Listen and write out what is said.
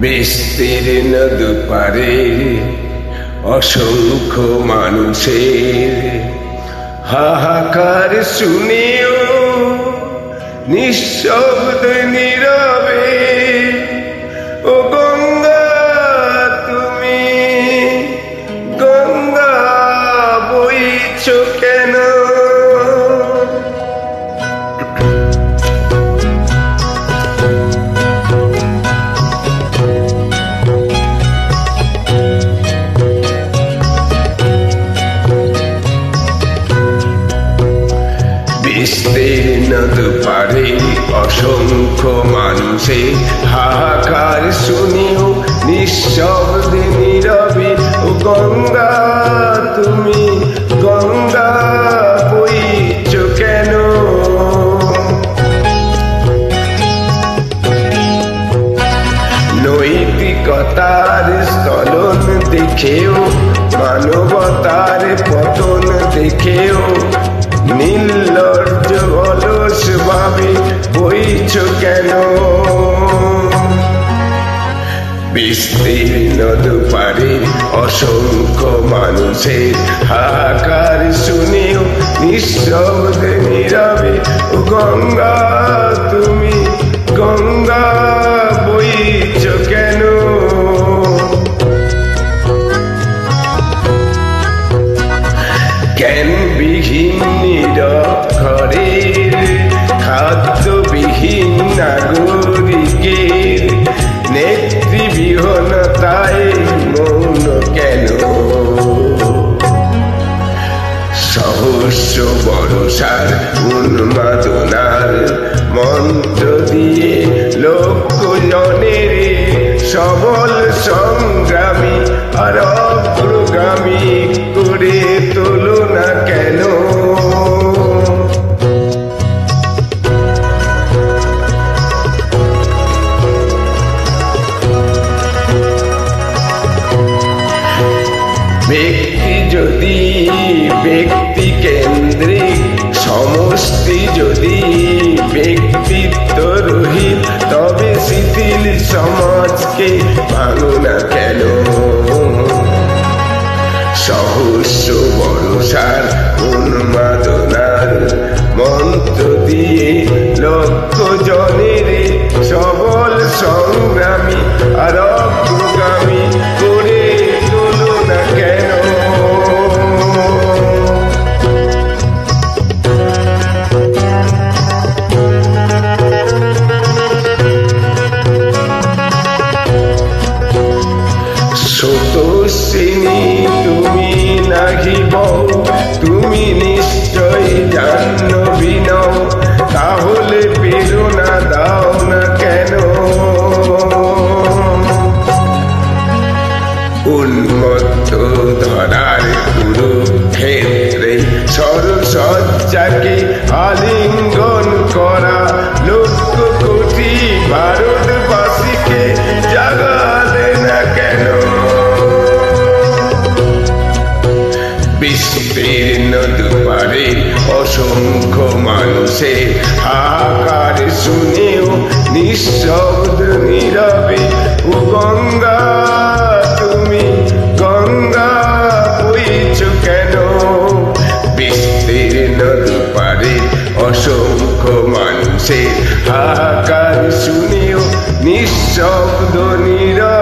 বিস্তীর্ণ দুপারে অসংখ্য মানুষের হাহাকার শুনিও নিঃশব্দ বিস্তীর্ণ দুপারে অসংখ্য মানুষে হাহাকার শুনিও, নিঃশব্দে নীরবে, ও গঙ্গা, তুমি গঙ্গা, বইছ কেন? নৈতিকতার স্থলন দেখেও, মানবতার পতন দেখেও, নীল ভাবে বইছ কেন? বিস্তীর্ণ দুপারে অসংখ্য মানুষের হাহাকার শুনেও নিঃশব্দ নীরবে গঙ্গা, তুমি গঙ্গা বইছ কেন? জ্ঞানবিহীন নিরক্ষরের খাদ্যবিহীন নাগরিকের নেতৃবিহীনতায় মৌন কেন? সহস্র বরসার উন্মাদনার মন্ত্র দিয়ে লক্ষ জনের সবল ব্যক্তি কেন্দ্রিক সমষ্টি যদি ব্যক্তিত্ব রহিত তবে শিথিল সমাজকে ভালো না কেন? সহস্র বরসার উন্মাদনার তুমি নিশ্চয় জাহ্নবী নও তাহলে প্রেরণা দাও না কেন? উন্মত্ত ধরার কুরুক্ষেত্রে সরসজ্জাকে আলিঙ্গন করা মানুষের হাহাকার শুনেও নিঃশব্দ নীরবে, ও গঙ্গা, তুমি গঙ্গা বইছ কেন? বিস্তীর্ণ দুপারে অসংখ্য মানুষের হাহাকার শুনেও নিঃশব্দ নীরবে